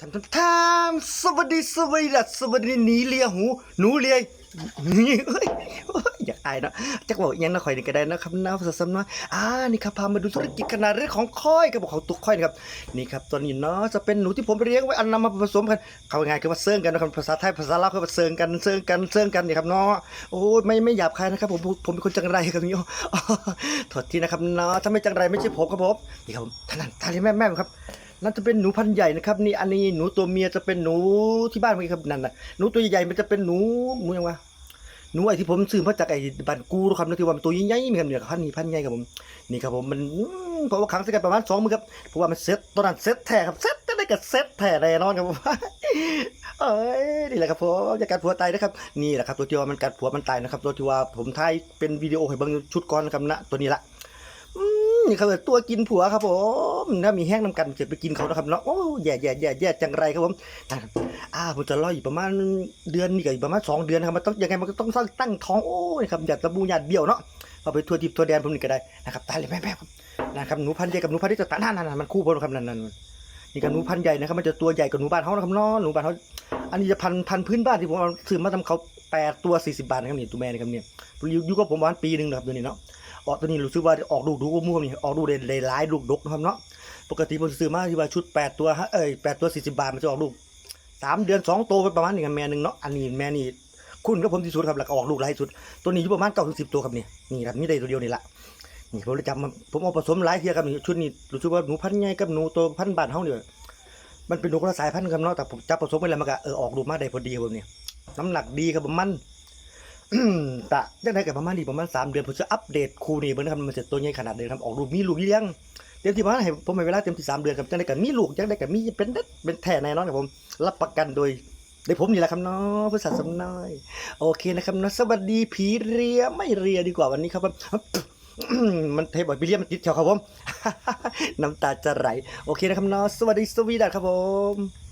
ทำทำทำสวัสดีสวัสดีสวัสดีหนีเลียหู หนูเลียนี่เอ้ยเอ้ยอยากอายเนาะจักบอกยังนะข่อยนี่ก็ได้นะครับนะภาษาซ้ำน้อยอ่านี่ครับพามาดูธุรกิจขนาดเล็กของค่อยกับของตุกค่อยนะครับนี่ครับตัวนี้เนาะจะเป็นหนูที่ผมเลี้ยงไว้อันนำมาผสมกันเขาง่ายคือว่าเซิร์งกันนะครับภาษาไทยภาษาลาวคือว่าเซิร์งกันเซิร์งกันเซิร์งกันนี่ครับเนาะโอ้ยไม่ไม่หยาบคายนะครับผมผมเป็นคนจังไรครับนี่อ๋อโทษทีนะครับเนาะถ้าไม่จังไรไม่ใช่ผมครับผมนี่ครับท่านท่านแม่แม่ครับ นั่นจะเป็นหนูพันธุ์ใหญ่นะครับ นี่อันนี้หนูตัวเมียจะเป็นหนูที่บ้านเมื่อกี้ครับนั่นน่ะหนูตัวใหญ่ๆมันจะเป็นหนูหนูยังวะหนูไอ้ที่ผมซื้อมาจากไอ้บ้านกูนะครับนะที่ว่ามันตัวใหญ่ๆมีครับเนี่ยพันธุ์นี้พันธุ์ใหญ่ครับผมนี่ครับผมมันเพราะว่าครั้งสักประมาณสองมือครับเพราะว่ามันเซ็ตตอนนั้นเซ็ตแท้ครับเซ็ตจะได้กับเซ็ตแท้แน่นอนครับผมเอ้ยนี่แหละครับผมจะกัดผัวตายนะครับนี่แหละครับตัวที่ว่ามันกัดผัวมันตายนะครับ ตัวที่ว่าผมถ่ายเป็นวิดีโอให้เบิ่งชุดก่อนนะครับนะตัวนี้ละ นี่ครับตัวกินผัวครับผมถ้ามีแห้งน้ำกันจะไปกินเขานะครับเนาะโอ้แย่แย่แย่แย่จังไรครับผมอ่าผมจะรออยู่ประมาณเดือนนี่ก็อีกประมาณสองเดือนนะครับมันต้องยังไงมันก็ต้องตั้งท้องโอ้ยครับอย่าตะบูหยาดเบี้ยวเนาะเอาไปทัวร์ทิพย์ทัวร์แดนผมนี่ก็ได้นะครับตายเลยแม่แม่ครับนะครับหนูพันธุ์ใหญ่กับหนูพันธุ์ที่จะตานั่นนั่นมันคู่พอครับนั่นนั่นนี่กับหนูพันธุ์ใหญ่นะครับมันจะตัวใหญ่กว่าหนูบ้านเขานะครับเนาะหนูบ้านเขาอันนี้จะพันพันธุ์พื้นบ้านที่ผมเอาซื้อมาทำเขาแปดตัวสี่สิบบาทนะครับนี่ตัวแม่นะครับเนี่ยอยู่กับผมประมาณปีหนึ่งนะครับตัวนี้เนาะ ออกตัวนี้รู้สึกว่าออกลูกดูกมั่วนี่ออกลูกได้ได้หลายลูกดกนะครับเนาะปกติผมซื้อมาที่ว่าชุด 8 ตัวฮะเอ้ย8ตัว40 บาทมันจะออกลูก 3 เดือน 2 ตัวประมาณนี้ครับแม่หนึ่งเนาะอันนี้แม่นี่คุณกับผมที่สุดครับแล้วก็ออกลูกหลายสุด ตัวนี้อยู่ประมาณ9ถึง10ตัวครับนี่นี่ครับนี่ได้ตัวเดียวนี่ละนี่ผมเลยจำผมเอาผสมหลายเทียครับนี่ชุดนี้รู้สึกว่าหนูพันธุ์ใหญ่กับหนูตัวพันธุ์บานเฮาเนี่ยมันเป็นหนูคนละสายพันธุ์ครับเนาะแต่ผมจับผสมไปแล้วมันก็เออออกลูกมาได้พอดีครับผมเนี่ยน้ำหนักดีครับผมมัน ตะยังไงกับประมาณนี้ประมาณสามเดือนผมจะอัปเดตคูนี่เบิ่งนะครับมันจะตัวใหญ่ขนาดเดิมครับออกลูกมีลูกเลี้ยงเต็มที่ประมาณให้ผมให้เวลาเต็มที่สามเดือนครับจังไดกับมีลูกจังไดกับมีเป็นเด็ดเป็นแท้แน่นอนครับผมรับประกันโดยโดยผมนี่แหละครับเนาะภาษาสำน้อย โอเคนะครับเนาะสวัสดีผีเรียไม่เรียดีกว่าวันนี้ครับมันเทบ่อยไปเรียมันติดแถวครับผม น้ำตาจะไหล โอเคนะครับเนาะสวัสดีสวีดัสครับผม